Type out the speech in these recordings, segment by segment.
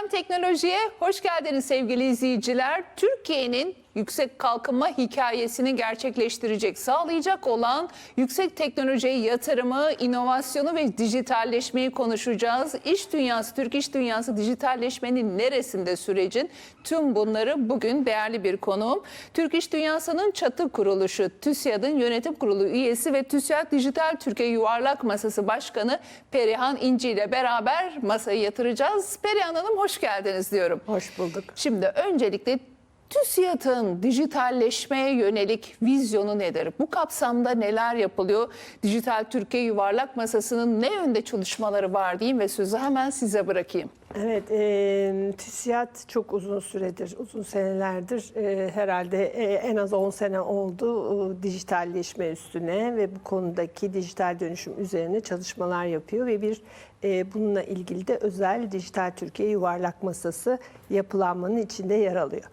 Efendim teknolojiye hoş geldiniz sevgili izleyiciler. Türkiye'nin yüksek kalkınma hikayesini gerçekleştirecek, sağlayacak olan yüksek teknolojiye yatırımı, inovasyonu ve dijitalleşmeyi konuşacağız. İş dünyası, Türk iş dünyası dijitalleşmenin neresinde sürecin? Tüm bunları bugün değerli bir konuğum. Türk İş Dünyası'nın çatı kuruluşu, TÜSİAD'ın yönetim kurulu üyesi ve TÜSİAD Dijital Türkiye Yuvarlak Masası Başkanı Perihan İnci ile beraber masayı yatıracağız. Perihan Hanım hoş geldiniz diyorum. Hoş bulduk. Şimdi öncelikle TÜSİAD'ın dijitalleşmeye yönelik vizyonu nedir? Bu kapsamda neler yapılıyor? Dijital Türkiye Yuvarlak Masası'nın ne yönde çalışmaları var diyeyim ve sözü hemen size bırakayım. Evet, e, TÜSİAD çok uzun süredir, uzun senelerdir e, herhalde e, en az 10 sene oldu e, dijitalleşme üstüne ve bu konudaki dijital dönüşüm üzerine çalışmalar yapıyor ve bir e, bununla ilgili de özel Dijital Türkiye Yuvarlak Masası yapılanmanın içinde yer alıyor.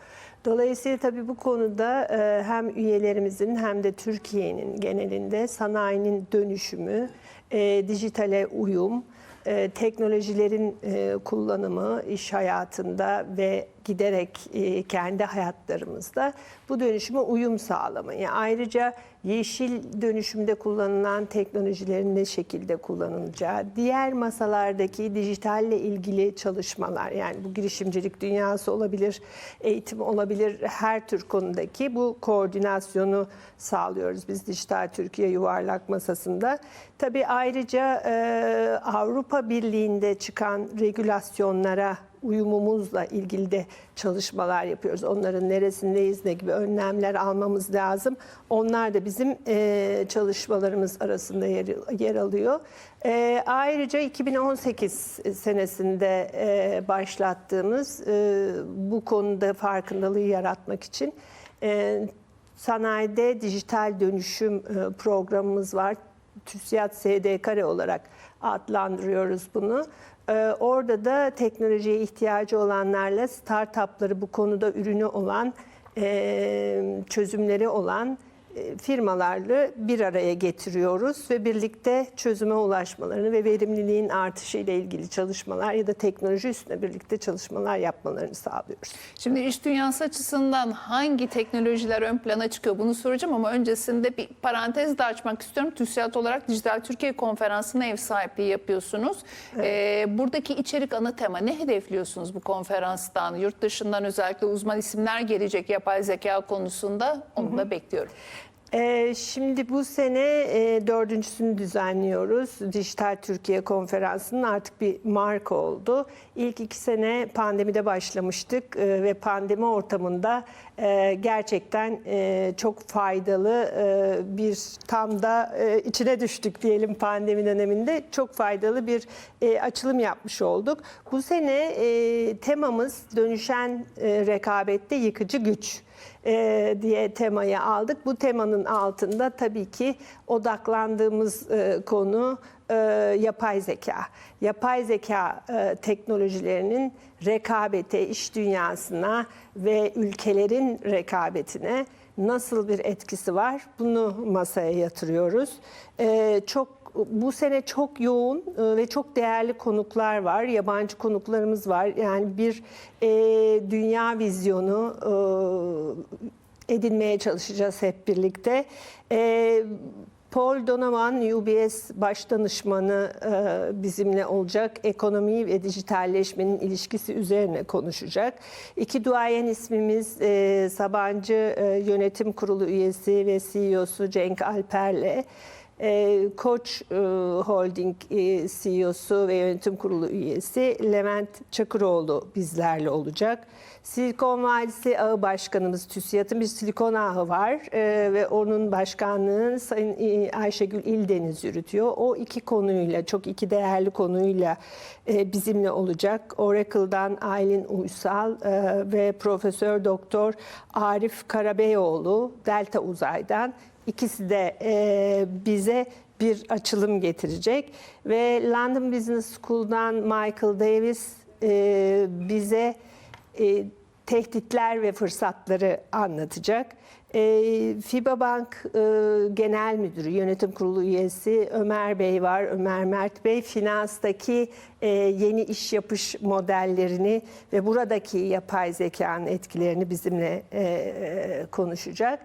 Dolayısıyla tabii bu konuda e, hem üyelerimizin hem de Türkiye'nin genelinde sanayinin dönüşümü, e, dijitale uyum, e, teknolojilerin kullanımı iş hayatında ve giderek e, kendi hayatlarımızda bu dönüşüme uyum sağlama. Yani ayrıca yeşil dönüşümde kullanılan teknolojilerin ne şekilde kullanılacağı, diğer masalardaki dijitalle ilgili çalışmalar yani bu girişimcilik dünyası olabilir, eğitim olabilir, her tür konudaki bu koordinasyonu sağlıyoruz biz Dijital Türkiye Yuvarlak Masası'nda. Tabii ayrıca e, Avrupa Birliği'nde çıkan regülasyonlara uyumumuzla ilgili de çalışmalar yapıyoruz. Onların neresindeyiz, ne gibi önlemler almamız lazım. Onlar da bizim e, çalışmalarımız arasında yer, yer alıyor. E, ayrıca 2018 senesinde e, başlattığımız e, bu konuda farkındalığı yaratmak için e, sanayide dijital dönüşüm e, programımız var. TÜSİAD SD kare olarak adlandırıyoruz bunu. Ee, Orada da teknolojiye ihtiyacı olanlarla startupları bu konuda ürünü olan, e, çözümleri olan firmalarla bir araya getiriyoruz ve birlikte çözüme ulaşmalarını ve verimliliğin artışı ile ilgili çalışmalar ya da teknoloji üstüne birlikte çalışmalar yapmalarını sağlıyoruz. Şimdi iş dünyası açısından hangi teknolojiler ön plana çıkıyor bunu soracağım ama öncesinde bir parantez de açmak istiyorum. TÜSİAD olarak Dijital Türkiye Konferansı'na ev sahipliği yapıyorsunuz. Ee, buradaki içerik ana tema ne hedefliyorsunuz bu konferanstan? Yurt dışından özellikle uzman isimler gelecek yapay zeka konusunda onu da bekliyorum. Ee, Şimdi bu sene e, dördüncüsünü düzenliyoruz. Dijital Türkiye Konferansı'nın artık bir marka oldu. İlk iki sene pandemide başlamıştık e, ve pandemi ortamında e, gerçekten çok faydalı bir tam da içine düştük diyelim pandemi döneminde. Çok faydalı bir açılım yapmış olduk. Bu sene temamız dönüşen rekabette yıkıcı güç e, diye temayı aldık. Bu temanın altında tabii ki odaklandığımız e, konu e, yapay zeka. Yapay zeka teknolojilerinin rekabete, iş dünyasına ve ülkelerin rekabetine nasıl bir etkisi var? Bunu masaya yatırıyoruz. Çok bu sene çok yoğun e, ve çok değerli konuklar var. Yabancı konuklarımız var. Yani bir e, dünya vizyonu e, edinmeye çalışacağız hep birlikte. E, Paul Donovan, UBS baş danışmanı e, bizimle olacak. Ekonomi ve dijitalleşmenin ilişkisi üzerine konuşacak. İki duayen ismimiz e, Sabancı e, Yönetim Kurulu üyesi ve CEO'su Cenk Alper'le e, Koç Holding e, CEO'su ve yönetim kurulu üyesi Levent Çakıroğlu bizlerle olacak. Silikon Vadisi Ağı Başkanımız TÜSİAD'ın bir silikon ağı var e, ve onun başkanlığını Sayın e, Ayşegül İldeniz yürütüyor. O iki konuyla, çok iki değerli konuyla e, bizimle olacak. Oracle'dan Aylin Uysal ve Profesör Doktor Arif Karabeyoğlu Delta Uzay'dan İkisi de e, bize bir açılım getirecek ve London Business School'dan Michael Davis e, bize e, tehditler ve fırsatları anlatacak. E, FIBA Bank e, Genel Müdürü, Yönetim Kurulu üyesi Ömer Bey var. Ömer Mert Bey finanstaki e, yeni iş yapış modellerini ve buradaki yapay zekanın etkilerini bizimle e, konuşacak.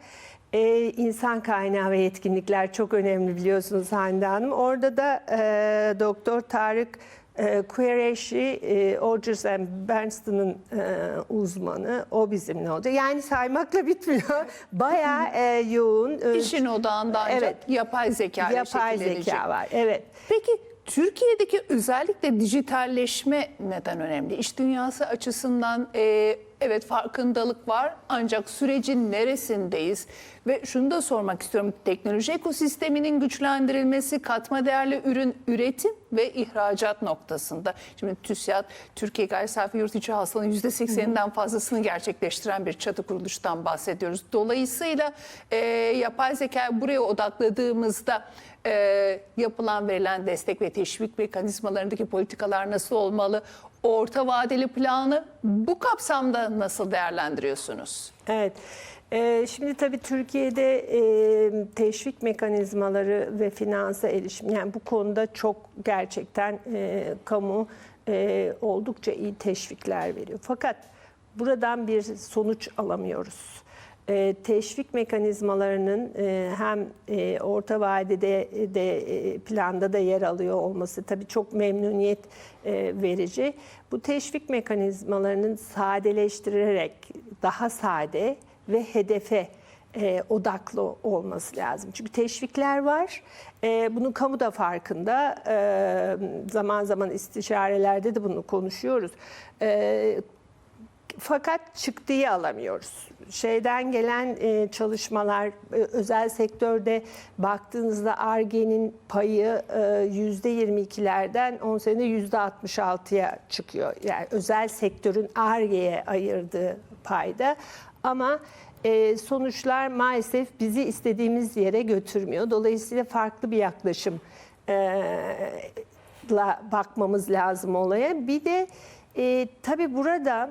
Ee, insan kaynağı ve yetkinlikler çok önemli biliyorsunuz Hande Hanım. Orada da e, Doktor Tarık e, Qureshi, e, Rodgers and Bernstein'ın e, uzmanı. O bizimle olacak. Yani saymakla bitmiyor. Bayağı e, yoğun. e, İşin odağında ancak Evet. yapay zeka ile yapay zeka var. Evet. Peki Türkiye'deki özellikle dijitalleşme neden önemli? İş dünyası açısından e, evet farkındalık var ancak sürecin neresindeyiz? Ve şunu da sormak istiyorum. Teknoloji ekosisteminin güçlendirilmesi, katma değerli ürün üretim ve ihracat noktasında. Şimdi TÜSİAD, Türkiye Gayri Safi Yurt İçi Hasılanın %80'inden fazlasını gerçekleştiren bir çatı kuruluştan bahsediyoruz. Dolayısıyla e, yapay zeka buraya odakladığımızda e, yapılan verilen destek ve teşvik mekanizmalarındaki politikalar nasıl olmalı? Orta vadeli planı bu kapsamda nasıl değerlendiriyorsunuz? Evet. Ee, Şimdi tabii Türkiye'de e, teşvik mekanizmaları ve finansa erişim yani bu konuda çok gerçekten e, kamu e, oldukça iyi teşvikler veriyor. Fakat buradan bir sonuç alamıyoruz. E, teşvik mekanizmalarının e, hem e, orta vadede de planda da yer alıyor olması tabii çok memnuniyet verici. Bu teşvik mekanizmalarının sadeleştirerek daha sade ve hedefe odaklı olması lazım. Çünkü teşvikler var. E, bunun kamu da farkında. Zaman zaman istişarelerde de bunu konuşuyoruz. Fakat çıktıyı alamıyoruz. Şeyden gelen e, çalışmalar, e, özel sektörde baktığınızda ARGE'nin payı e, %22'lerden 10 sene %66'ya çıkıyor. Yani özel sektörün ARGE'ye ayırdığı payda. Ama e, sonuçlar maalesef bizi istediğimiz yere götürmüyor. Dolayısıyla farklı bir yaklaşım e, bakmamız lazım olaya. Bir de e, tabii burada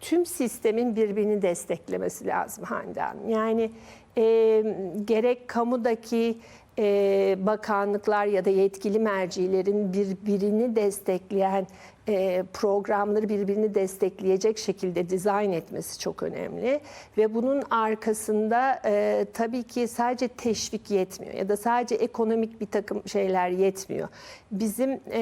tüm sistemin birbirini desteklemesi lazım Hande Hanım. Yani e, gerek kamudaki e, bakanlıklar ya da yetkili mercilerin birbirini destekleyen programları birbirini destekleyecek şekilde dizayn etmesi çok önemli. Ve bunun arkasında e, tabii ki sadece teşvik yetmiyor ya da sadece ekonomik bir takım şeyler yetmiyor. Bizim e,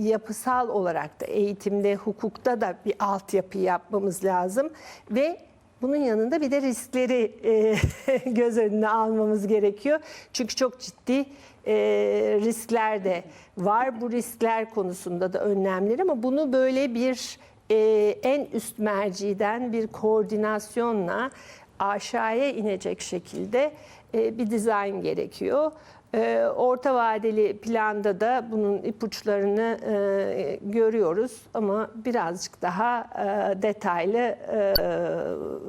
yapısal olarak da eğitimde, hukukta da bir altyapı yapmamız lazım ve bunun yanında bir de riskleri e, göz önüne almamız gerekiyor. Çünkü çok ciddi e, riskler de var. Bu riskler konusunda da önlemler ama bunu böyle bir e, en üst merciden bir koordinasyonla aşağıya inecek şekilde e, bir dizayn gerekiyor. E, Orta vadeli planda da bunun ipuçlarını e, görüyoruz ama birazcık daha e, detaylı e,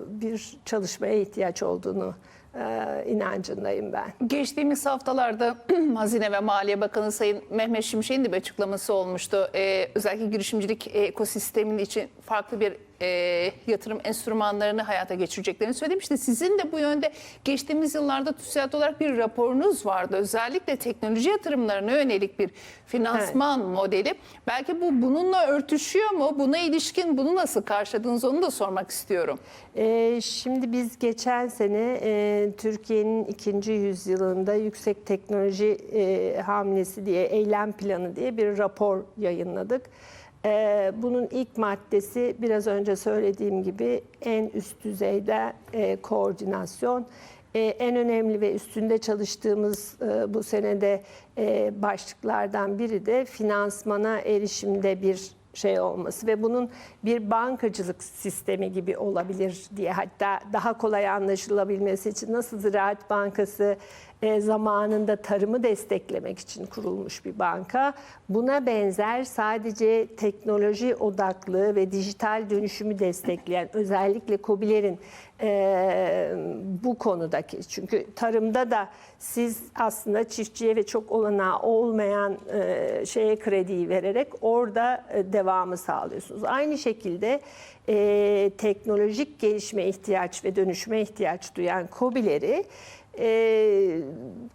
bir çalışmaya ihtiyaç olduğunu e, inancındayım ben. Geçtiğimiz haftalarda Hazine ve Maliye Bakanı Sayın Mehmet Şimşek'in de bir açıklaması olmuştu. Ee, özellikle girişimcilik ekosisteminin için farklı bir e, yatırım enstrümanlarını hayata geçireceklerini söylemişti. Sizin de bu yönde geçtiğimiz yıllarda TÜSİAD olarak bir raporunuz vardı. Özellikle teknoloji yatırımlarına yönelik bir finansman modeli. Belki bu bununla örtüşüyor mu? Buna ilişkin bunu nasıl karşıladınız onu da sormak istiyorum. Ee, şimdi biz geçen sene e, Türkiye'nin ikinci yüzyılında yüksek teknoloji e, hamlesi diye eylem planı diye bir rapor yayınladık. Ee, bunun ilk maddesi biraz önce söylediğim gibi en üst düzeyde e, koordinasyon. E, en önemli ve üstünde çalıştığımız e, bu senede başlıklardan biri de finansmana erişimde bir şey olması ve bunun bir bankacılık sistemi gibi olabilir diye hatta daha kolay anlaşılabilmesi için nasıl Ziraat Bankası e, zamanında tarımı desteklemek için kurulmuş bir banka. Buna benzer sadece teknoloji odaklı ve dijital dönüşümü destekleyen özellikle KOBİ'lerin e, bu konudaki. Çünkü tarımda da siz aslında çiftçiye ve çok olanağı olmayan e, şeye krediyi vererek orada devamı sağlıyorsunuz. Aynı şekilde teknolojik gelişme ihtiyaç ve dönüşüme ihtiyaç duyan KOBİ'leri e,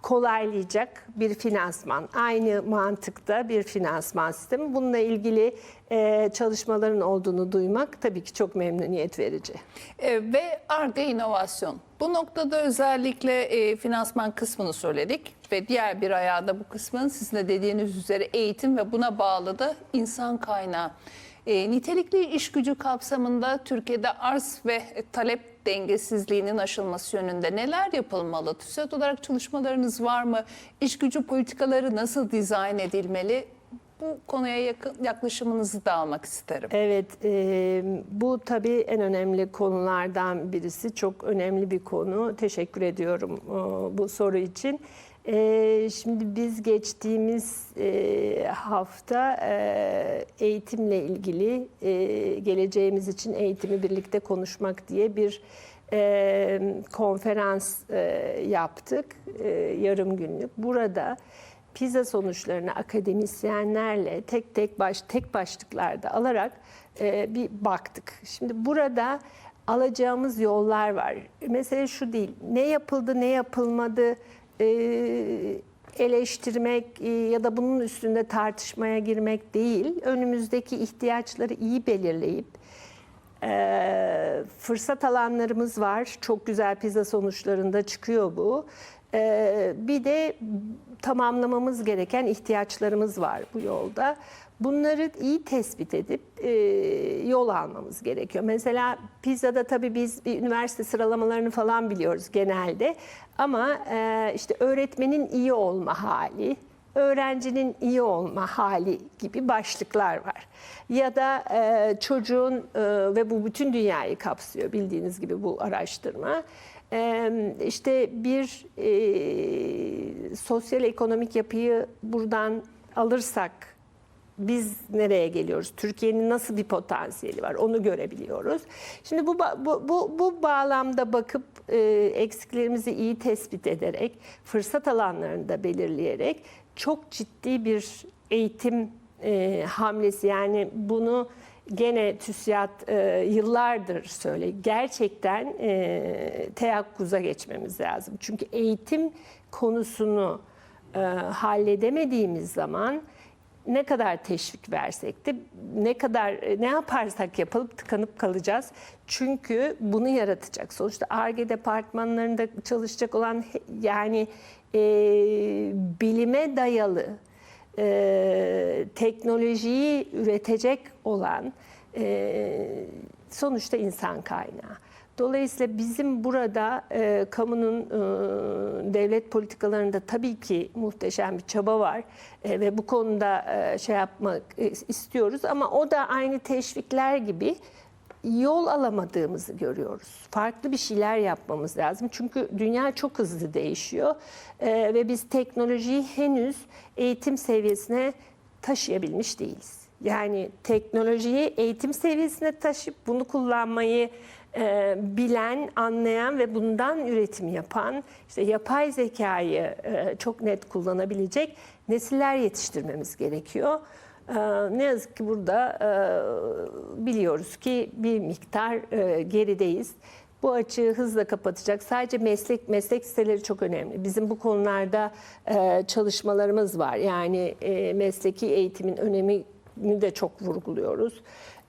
kolaylayacak bir finansman. Aynı mantıkta bir finansman sistemi. Bununla ilgili e, çalışmaların olduğunu duymak tabii ki çok memnuniyet verici. E, ve ARGE inovasyon. Bu noktada özellikle e, finansman kısmını söyledik ve diğer bir ayağı da bu kısmın sizin de dediğiniz üzere eğitim ve buna bağlı da insan kaynağı. E, nitelikli iş gücü kapsamında Türkiye'de arz ve talep dengesizliğinin aşılması yönünde neler yapılmalı? TÜSİAD olarak çalışmalarınız var mı? İş gücü politikaları nasıl dizayn edilmeli? Bu konuya yakın, yaklaşımınızı da almak isterim. Evet, e, bu tabii en önemli konulardan birisi. Çok önemli bir konu. Teşekkür ediyorum e, bu soru için. E, şimdi biz geçtiğimiz e, hafta e, eğitimle ilgili e, geleceğimiz için eğitimi birlikte konuşmak diye bir e, konferans e, yaptık, e, yarım günlük. Burada PISA sonuçlarını akademisyenlerle tek tek baş tek başlıklarda alarak e, bir baktık. Şimdi burada alacağımız yollar var. Mesele şu değil. Ne yapıldı, ne yapılmadı eleştirmek e, ya da bunun üstünde tartışmaya girmek değil. Önümüzdeki ihtiyaçları iyi belirleyip e, fırsat alanlarımız var. Çok güzel pizza sonuçlarında çıkıyor bu. E, bir de tamamlamamız gereken ihtiyaçlarımız var bu yolda. Bunları iyi tespit edip e, yol almamız gerekiyor. Mesela pizzada tabii biz bir üniversite sıralamalarını falan biliyoruz genelde. Ama e, işte öğretmenin iyi olma hali, öğrencinin iyi olma hali gibi başlıklar var. Ya da e, çocuğun e, ve bu bütün dünyayı kapsıyor bildiğiniz gibi bu araştırma. İşte bir e, sosyal ekonomik yapıyı buradan alırsak biz nereye geliyoruz? Türkiye'nin nasıl bir potansiyeli var? Onu görebiliyoruz. Şimdi bu bu bu, bu bağlamda bakıp e, eksiklerimizi iyi tespit ederek, fırsat alanlarını da belirleyerek çok ciddi bir eğitim e, hamlesi yani bunu gene TÜSİAD e, yıllardır söyle gerçekten e, teyakkuza geçmemiz lazım. Çünkü eğitim konusunu e, halledemediğimiz zaman ne kadar teşvik versek de ne kadar ne yaparsak yapılıp tıkanıp kalacağız. Çünkü bunu yaratacak. Sonuçta ARGE departmanlarında çalışacak olan yani e, bilime dayalı e, teknolojiyi üretecek olan e, sonuçta insan kaynağı. Dolayısıyla bizim burada e, kamunun e, devlet politikalarında tabii ki muhteşem bir çaba var E, ve bu konuda e, şey yapmak e, istiyoruz ama o da aynı teşvikler gibi yol alamadığımızı görüyoruz. Farklı bir şeyler yapmamız lazım. Çünkü dünya çok hızlı değişiyor E, ve biz teknolojiyi henüz eğitim seviyesine taşıyabilmiş değiliz. Yani teknolojiyi eğitim seviyesine taşıp bunu kullanmayı e, bilen, anlayan ve bundan üretim yapan, işte yapay zekayı e, çok net kullanabilecek nesiller yetiştirmemiz gerekiyor. E, ne yazık ki burada e, biliyoruz ki bir miktar e, gerideyiz. Bu açığı hızla kapatacak. Sadece meslek meslek siteleri çok önemli. Bizim bu konularda e, çalışmalarımız var. Yani mesleki eğitimin önemini de çok vurguluyoruz.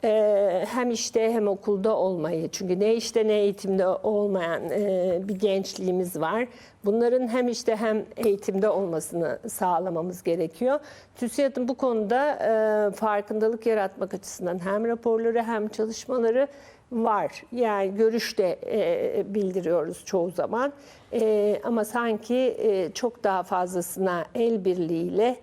E, hem işte hem okulda olmayı. Çünkü ne işte ne eğitimde olmayan e, bir gençliğimiz var. Bunların hem işte hem eğitimde olmasını sağlamamız gerekiyor. TÜSİAD'ın bu konuda e, farkındalık yaratmak açısından hem raporları hem çalışmaları var. Yani görüş de e, bildiriyoruz çoğu zaman. E, ama sanki e, çok daha fazlasına el birliğiyle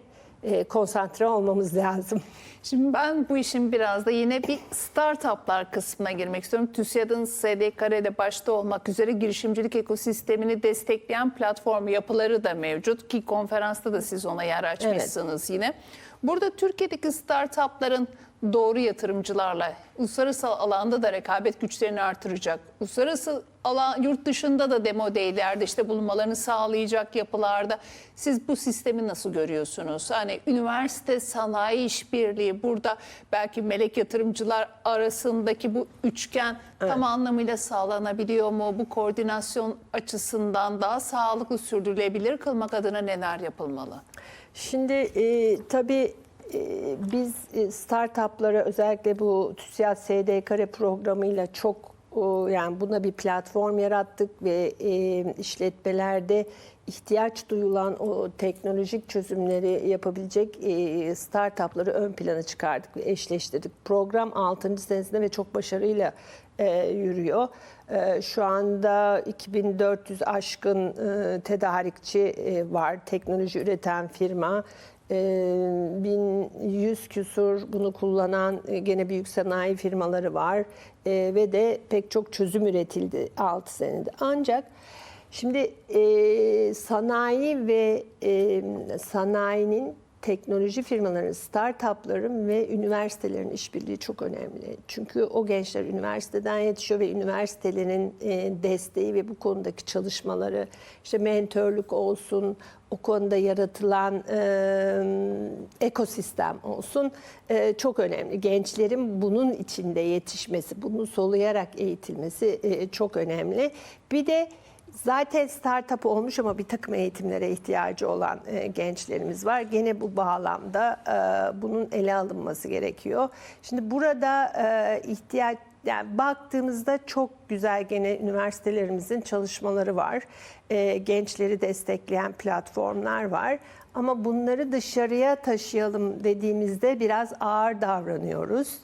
e, konsantre olmamız lazım. Şimdi ben bu işin biraz da yine bir startuplar kısmına girmek istiyorum. TÜSİAD'ın SDK'de başta olmak üzere girişimcilik ekosistemini destekleyen platform yapıları da mevcut ki konferansta da siz ona yer açmışsınız yine. Burada Türkiye'deki startupların doğru yatırımcılarla uluslararası alanda da rekabet güçlerini artıracak. Uluslararası alan yurt dışında da demo daylerde işte bulunmalarını sağlayacak yapılarda siz bu sistemi nasıl görüyorsunuz? Hani üniversite sanayi işbirliği burada belki melek yatırımcılar arasındaki bu üçgen tam anlamıyla sağlanabiliyor mu? Bu koordinasyon açısından daha sağlıklı sürdürülebilir kılmak adına neler yapılmalı? Şimdi e, tabii biz e, startuplara özellikle bu TÜSİAD SD Kare programıyla çok o, yani buna bir platform yarattık ve e, işletmelerde ihtiyaç duyulan o teknolojik çözümleri yapabilecek e, startupları ön plana çıkardık ve eşleştirdik. Program 6. senesinde ve çok başarıyla e, yürüyor. E, şu anda 2400 aşkın e, tedarikçi e, var, teknoloji üreten firma. E, 1100 küsur bunu kullanan gene büyük sanayi firmaları var ve de pek çok çözüm üretildi 6 senede. Ancak şimdi sanayi ve sanayinin teknoloji firmaların, startupların ve üniversitelerin işbirliği çok önemli. Çünkü o gençler üniversiteden yetişiyor ve üniversitelerin e, desteği ve bu konudaki çalışmaları, işte mentörlük olsun, o konuda yaratılan e, ekosistem olsun e, çok önemli. Gençlerin bunun içinde yetişmesi, bunu soluyarak eğitilmesi e, çok önemli. Bir de Zaten startup olmuş ama bir takım eğitimlere ihtiyacı olan e, gençlerimiz var. Gene bu bağlamda e, bunun ele alınması gerekiyor. Şimdi burada e, ihtiyaç yani baktığımızda çok güzel gene üniversitelerimizin çalışmaları var. E, gençleri destekleyen platformlar var. Ama bunları dışarıya taşıyalım dediğimizde biraz ağır davranıyoruz.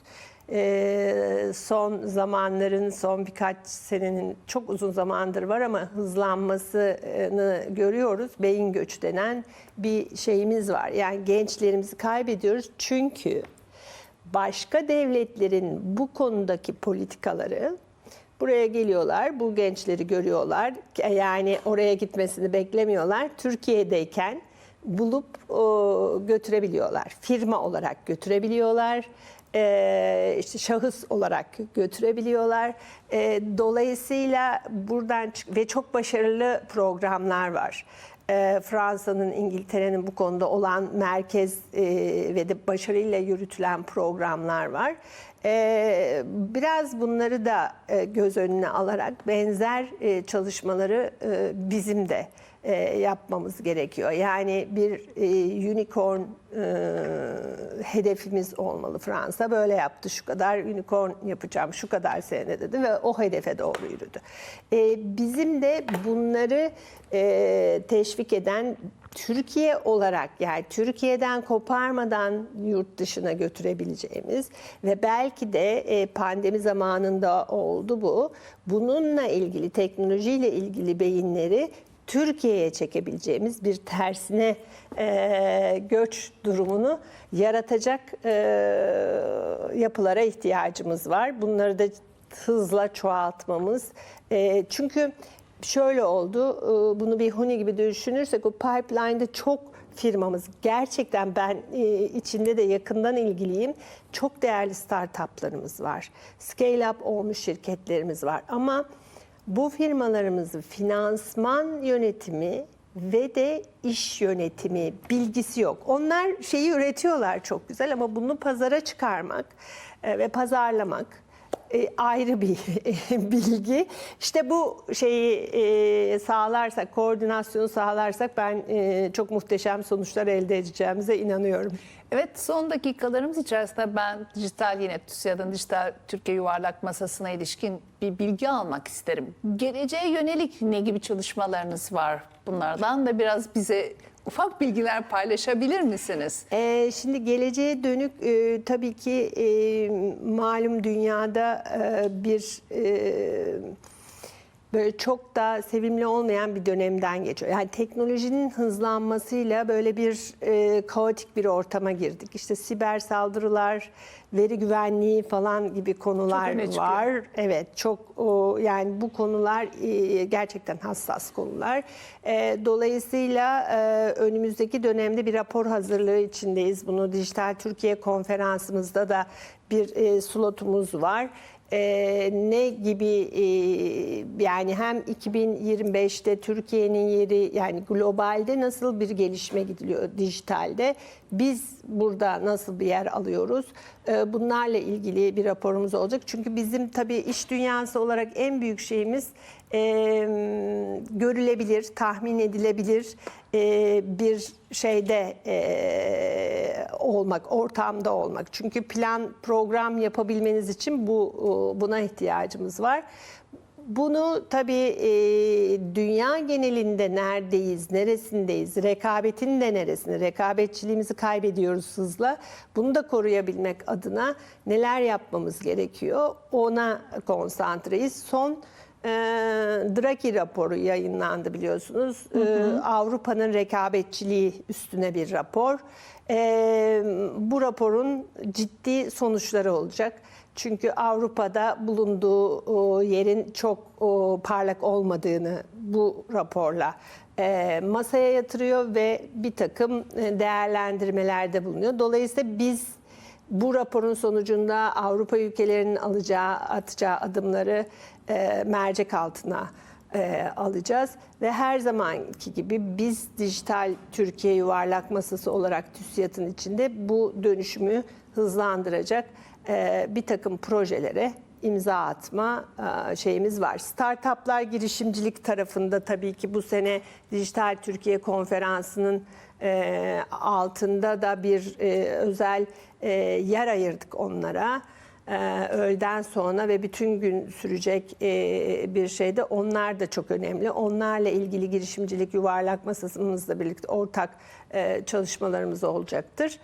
Ee, son zamanların, son birkaç senenin çok uzun zamandır var ama hızlanmasını görüyoruz. Beyin göç denen bir şeyimiz var. Yani gençlerimizi kaybediyoruz çünkü başka devletlerin bu konudaki politikaları buraya geliyorlar, bu gençleri görüyorlar. Yani oraya gitmesini beklemiyorlar. Türkiye'deyken bulup o, götürebiliyorlar. Firma olarak götürebiliyorlar e, işte şahıs olarak götürebiliyorlar. E, dolayısıyla buradan ve çok başarılı programlar var. E, Fransa'nın, İngiltere'nin bu konuda olan merkez e, ve de başarıyla yürütülen programlar var. E, biraz bunları da e, göz önüne alarak benzer e, çalışmaları e, bizim de e, yapmamız gerekiyor. Yani bir e, unicorn e, hedefimiz olmalı. Fransa böyle yaptı. Şu kadar unicorn yapacağım, şu kadar sene dedi ve o hedefe doğru yürüdü. E, bizim de bunları e, teşvik eden Türkiye olarak yani Türkiye'den koparmadan yurt dışına götürebileceğimiz ve belki de e, pandemi zamanında oldu bu. Bununla ilgili teknolojiyle ilgili beyinleri Türkiye'ye çekebileceğimiz bir tersine e, göç durumunu yaratacak e, yapılara ihtiyacımız var. Bunları da hızla çoğaltmamız. E, çünkü şöyle oldu, e, bunu bir huni gibi düşünürsek o pipeline'da çok firmamız gerçekten ben e, içinde de yakından ilgiliyim. Çok değerli startuplarımız var. Scale up olmuş şirketlerimiz var ama bu firmalarımızın finansman yönetimi ve de iş yönetimi bilgisi yok. Onlar şeyi üretiyorlar çok güzel ama bunu pazara çıkarmak e, ve pazarlamak e, ayrı bir bilgi. İşte bu şeyi e, sağlarsak, koordinasyonu sağlarsak ben e, çok muhteşem sonuçlar elde edeceğimize inanıyorum. Evet son dakikalarımız içerisinde ben dijital yine TÜSİAD'ın dijital Türkiye yuvarlak masasına ilişkin bir bilgi almak isterim. Geleceğe yönelik ne gibi çalışmalarınız var? Bunlardan da biraz bize ufak bilgiler paylaşabilir misiniz? Ee, şimdi geleceğe dönük e, tabii ki e, malum dünyada e, bir e, böyle çok da sevimli olmayan bir dönemden geçiyor. Yani teknolojinin hızlanmasıyla böyle bir e, kaotik bir ortama girdik. İşte siber saldırılar, veri güvenliği falan gibi konular var. Evet çok o, yani bu konular e, gerçekten hassas konular. E, dolayısıyla e, önümüzdeki dönemde bir rapor hazırlığı içindeyiz. Bunu Dijital Türkiye konferansımızda da bir e, slotumuz var. E, ne gibi e, yani hem 2025'te Türkiye'nin yeri yani globalde nasıl bir gelişme gidiliyor dijitalde? Biz burada nasıl bir yer alıyoruz? E, bunlarla ilgili bir raporumuz olacak. Çünkü bizim tabii iş dünyası olarak en büyük şeyimiz e, görülebilir tahmin edilebilir e, bir şeyde e, olmak, ortamda olmak. Çünkü plan, program yapabilmeniz için bu buna ihtiyacımız var. Bunu tabii e, dünya genelinde neredeyiz, neresindeyiz, rekabetin de neresinde, rekabetçiliğimizi kaybediyoruz hızla. Bunu da koruyabilmek adına neler yapmamız gerekiyor ona konsantreyiz. Son e, Draghi raporu yayınlandı biliyorsunuz. E, Avrupa'nın rekabetçiliği üstüne bir rapor. E, bu raporun ciddi sonuçları olacak. Çünkü Avrupa'da bulunduğu o, yerin çok o, parlak olmadığını bu raporla e, masaya yatırıyor ve bir takım e, değerlendirmelerde bulunuyor. Dolayısıyla biz bu raporun sonucunda Avrupa ülkelerinin alacağı, atacağı adımları e, mercek altına e, alacağız ve her zamanki gibi biz dijital Türkiye yuvarlak masası olarak TÜSİAD'ın içinde bu dönüşümü hızlandıracak e, bir takım projelere imza atma e, şeyimiz var. Startuplar girişimcilik tarafında tabii ki bu sene Dijital Türkiye Konferansı'nın e, altında da bir e, özel e, yer ayırdık onlara. E, öğleden sonra ve bütün gün sürecek e, bir şeyde onlar da çok önemli. Onlarla ilgili girişimcilik yuvarlak masasımızla birlikte ortak e, çalışmalarımız olacaktır.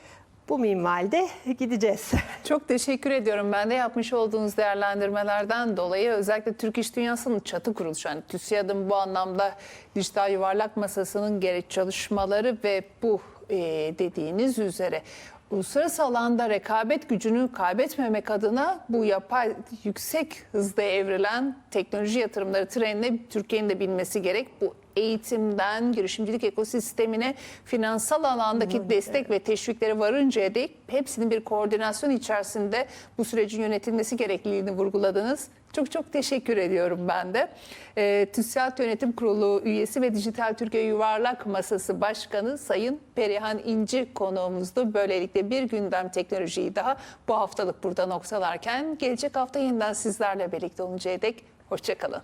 Bu minvalde gideceğiz. Çok teşekkür ediyorum. Ben de yapmış olduğunuz değerlendirmelerden dolayı özellikle Türk İş Dünyası'nın çatı kuruluşu. Yani TÜSİAD'ın bu anlamda dijital yuvarlak masasının gereç çalışmaları ve bu e, dediğiniz üzere uluslararası alanda rekabet gücünü kaybetmemek adına bu yapay yüksek hızda evrilen teknoloji yatırımları trenine Türkiye'nin de bilmesi gerek. Bu eğitimden girişimcilik ekosistemine finansal alandaki destek ve teşvikleri varıncaya dek hepsinin bir koordinasyon içerisinde bu sürecin yönetilmesi gerekliliğini vurguladınız. Çok çok teşekkür ediyorum ben de. E, TÜSİAD Yönetim Kurulu üyesi ve Dijital Türkiye Yuvarlak Masası Başkanı Sayın Perihan İnci konuğumuzdu. Böylelikle bir gündem teknolojiyi daha bu haftalık burada noktalarken gelecek hafta yeniden sizlerle birlikte oluncaya dek hoşçakalın.